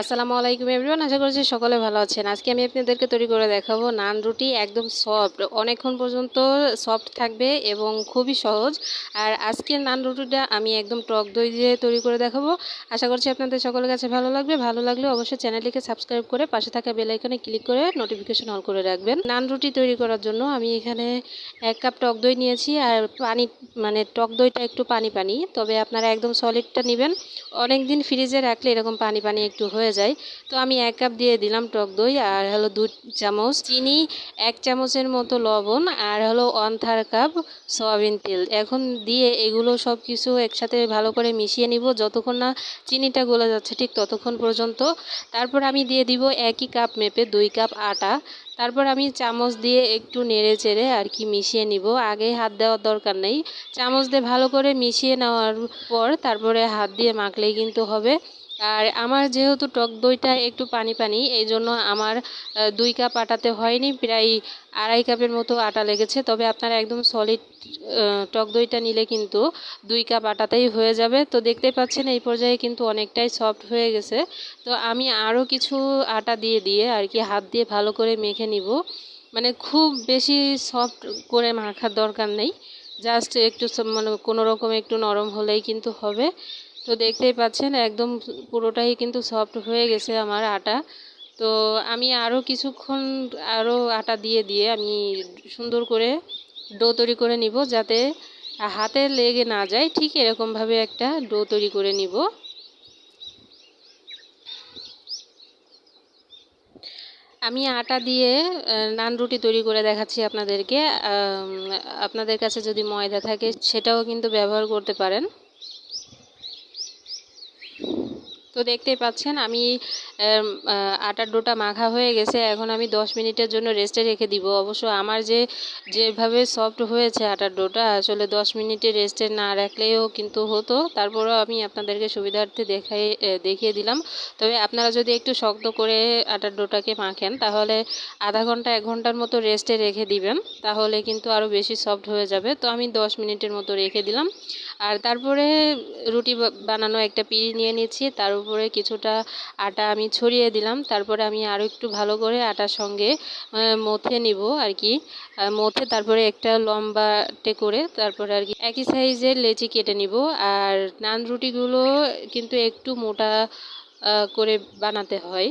আসসালামু আলাইকুম এভরিওয়ান, আশা করছি সকলে ভালো আছেন। আজকে আমি আপনাদেরকে তৈরি করে দেখাবো নান রুটি একদম সফট। অনেকক্ষণ পর্যন্ত সফট থাকবে এবং খুবই সহজ। আর আজকের নান রুটিটা আমি একদম টক দই দিয়ে তৈরি করে দেখাবো। আশা করছি আপনাদের সকলের কাছে ভালো লাগবে। ভালো লাগলে অবশ্যই চ্যানেলটিকে সাবস্ক্রাইব করে পাশে থাকা বেল আইকনে ক্লিক করে নোটিফিকেশন অন করে রাখবেন। নান রুটি তৈরি করার জন্য আমি এখানে এক কাপ টক দই নিয়েছি। আর পানি মানে টক দইটা একটু পানি পানি, তবে আপনারা একদম সলিডটা নেবেন। অনেক দিন ফ্রিজে রাখলে এরকম পানি পানি একটু হয়ে যায়। তো আমি এক কাপ দিয়ে দিলাম টক দই আর হলো দু চামচ চিনি, এক চামচের মতো লবণ আর হলো ওয়ান থার্ড কাপ সয়াবিন তেল। এখন দিয়ে এগুলো সব কিছু একসাথে ভালো করে মিশিয়ে নিব। যতক্ষণ না চিনিটা গলে যাচ্ছে ঠিক ততক্ষণ পর্যন্ত। তারপর আমি দিয়ে দিব একই কাপ মেপে দুই কাপ আটা। তারপর আমি চামচ দিয়ে একটু নেড়ে চেড়ে আর কি মিশিয়ে নিব। আগে হাত দেওয়ার দরকার নেই। চামচ দিয়ে ভালো করে মিশিয়ে নেওয়ার পর তারপরে হাত দিয়ে মাখলেই কিন্তু হবে। আর আমার যেহেতু টক দইটা একটু পানি পানি এই জন্য আমার দুই কাপ আটাতে হয়নি, প্রায় আড়াই কাপের মতো আটা লেগেছে। তবে আপনারা একদম সলিড টক দইটা নিলে কিন্তু দুই কাপ আটাতেই হয়ে যাবে। তো দেখতে পাচ্ছেন এই পর্যায়ে কিন্তু অনেকটাই সফট হয়ে গেছে। তো আমি আরও কিছু আটা দিয়ে দিয়ে আর কি হাত দিয়ে ভালো করে মেখে নিব। মানে খুব বেশি সফট করে মাখার দরকার নেই। জাস্ট একটু মানে কোনো রকম একটু নরম হলেই কিন্তু হবে। তো দেখতেই পাচ্ছেন, একদম পুরোটাই কিন্তু সফট হয়ে গেছে আমার আটা। তো আমি আরও কিছুক্ষণ আরও আটা দিয়ে দিয়ে আমি সুন্দর করে ডো তৈরি করে নিব যাতে হাতে লেগে না যায়। ঠিক এরকমভাবে একটা ডো তৈরি করে নিব। আমি আটা দিয়ে নান রুটি তৈরি করে দেখাচ্ছি আপনাদেরকে। আপনাদের কাছে যদি ময়দা থাকে সেটাও কিন্তু ব্যবহার করতে পারেন। তো দেখতেই পাচ্ছেন, আমি আটার ডোটা মাখা হয়ে গেছে, এখন আমি দশ মিনিটের জন্য রেস্টে রেখে দিব। অবশ্য আমার যে, যেভাবে সফট হয়েছে আটার ডোটা, আসলে দশ মিনিটে রেস্টে না রাখলেও কিন্তু হতো। তারপরেও আমি আপনাদেরকে সুবিধার্থে দেখাই দেখিয়ে দিলাম। তবে আপনারা যদি একটু শক্ত করে আটার ডোটাকে মাখেন, তাহলে আধা ঘণ্টা, এক ঘণ্টার মতো রেস্টে রেখে দিবেন, তাহলে কিন্তু আরও বেশি সফট হয়ে যাবে। তো আমি দশ মিনিটের মতো রেখে দিলাম। আর তারপরে রুটি বানানো একটা পিড়ি নিয়ে নিচ্ছি, তার উপরে কিছুটা আটা আমি ছড়িয়ে দিলাম। তারপরে আমি আরও একটু ভালো করে আটার সঙ্গে মথে নিব আর কি। মথে তারপরে একটা লম্বাটে করে তারপরে আর কি একই সাইজের লেচি কেটে নিব। আর নান রুটিগুলো কিন্তু একটু মোটা করে বানাতে হয়।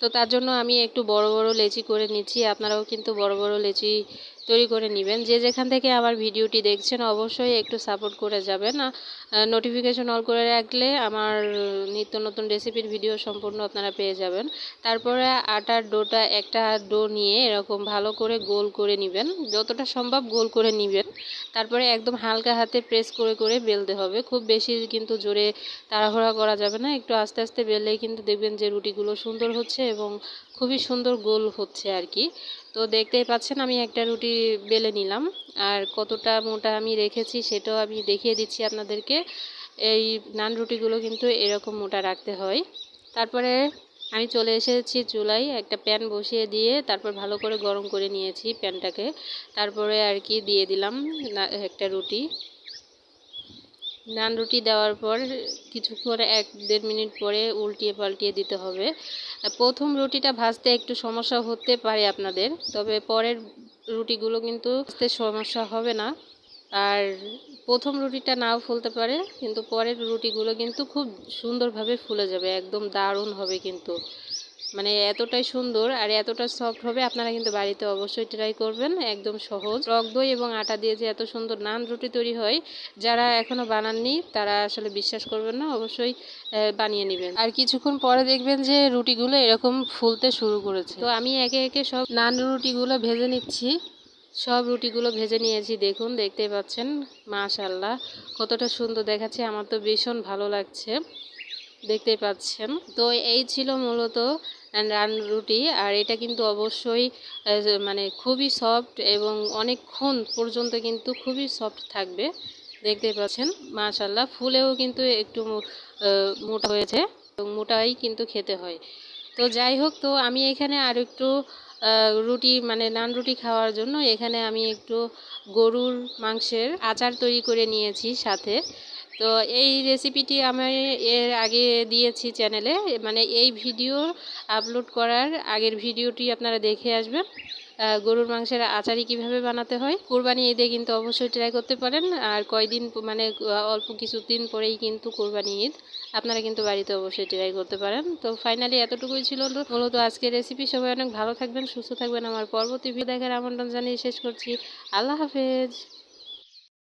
তো তার জন্য আমি একটু বড় বড় লেচি করে নিচ্ছি। আপনারাও কিন্তু বড় বড় লেচি তৈরি করে নেবেন। যে যেখান থেকে আমার ভিডিওটি দেখছেন, অবশ্যই একটু সাপোর্ট করে যাবেন। নোটিফিকেশন অল করে রাখলে আমার নিত্য নতুন রেসিপির ভিডিও সম্পূর্ণ আপনারা পেয়ে যাবেন। তারপরে আটার ডোটা, একটা ডো নিয়ে এরকম ভালো করে গোল করে নেবেন। যতটা সম্ভব গোল করে নেবেন। তারপরে একদম হালকা হাতে প্রেস করে করে বেলতে হবে। খুব বেশি কিন্তু জোরে তাড়াহুড়া করা যাবে না। একটু আস্তে আস্তে বেললেই কিন্তু দেখবেন যে রুটিগুলো সুন্দর হচ্ছে এবং খুবই সুন্দর গোল হচ্ছে আর কি। তো দেখতেই পাচ্ছেন আমি একটা রুটি বেলে নিলাম। আর কতটা মোটা আমি রেখেছি সেটাও আমি দেখিয়ে দিচ্ছি আপনাদেরকে। এই নান রুটিগুলো কিন্তু এরকম মোটা রাখতে হয়। তারপরে আমি চলে এসেছি চুলাই একটা প্যান বসিয়ে দিয়ে তারপর ভালো করে গরম করে নিয়েছি প্যানটাকে। তারপরে আর কি দিয়ে দিলাম একটা রুটি। নান রুটি দেওয়ার পর কিছুক্ষণ এক দেড় মিনিট পরে উল্টিয়ে পাল্টিয়ে দিতে হবে। প্রথম রুটিটা ভাজতে একটু সমস্যা হতে পারে আপনাদের, তবে পরের রুটিগুলো কিন্তু ভাজতে সমস্যা হবে না। আর প্রথম রুটিটা নাও ফুলতে পারে, কিন্তু পরের রুটিগুলো কিন্তু খুব সুন্দরভাবে ফুলে যাবে, একদম দারুণ হবে কিন্তু। মানে এতটাই সুন্দর আর এতটা সফট হবে আপনারা কিন্তু বাড়িতে অবশ্যই ট্রাই করবেন, একদম সহজ। টক দই এবং আটা দিয়ে যে এত সুন্দর নান রুটি তৈরি হয়, যারা এখনও বানাননি তারা আসলে বিশ্বাস করবেন না, অবশ্যই বানিয়ে নেবেন। আর কিছুক্ষণ পরে দেখবেন যে রুটিগুলো এরকম ফুলতে শুরু করেছে। তো আমি একে একে সব নান রুটিগুলো ভেজে নিচ্ছি। সব রুটিগুলো ভেজে নিয়েছি, দেখুন দেখতে পাচ্ছেন মাশাল্লাহ কতটা সুন্দর দেখাচ্ছে, আমার তো ভীষণ ভালো লাগছে। দেখতেই পাচ্ছেন। তো এই ছিল মূলত রান রুটি। আর এটা কিন্তু অবশ্যই মানে খুবই সফট এবং অনেকক্ষণ পর্যন্ত কিন্তু খুবই সফট থাকবে। দেখতে পাচ্ছেন মাশাল্লাহ ফুলেও কিন্তু একটু মোটা হয়েছে এবং মোটাই কিন্তু খেতে হয়। তো যাই হোক, তো আমি এখানে আর একটু রুটি মানে নান রুটি খাওয়ার জন্য এখানে আমি একটু গরুর মাংসের আচার তৈরি করে নিয়েছি সাথে। তো এই রেসিপিটি আমি এর আগে দিয়েছি চ্যানেলে মানে এই ভিডিও আপলোড করার আগের ভিডিওটি আপনারা দেখে আসবেন। গরুর মাংসের আচারি কীভাবে বানাতে হয়। কোরবানি ঈদে কিন্তু অবশ্যই ট্রাই করতে পারেন। আর কয়দিন মানে অল্প কিছুদিন পরেই কিন্তু কোরবানি ঈদ। আপনারা কিন্তু বাড়িতে অবশ্যই ট্রাই করতে পারেন। তো ফাইনালি এতটুকুই ছিল মূলত আজকের রেসিপি সবাই অনেক ভালো থাকবেন, সুস্থ থাকবেন। আমার পরবর্তী ভিডিও দেখার আমন্ত্রণ জানিয়ে শেষ করছি। আল্লাহ হাফেজ।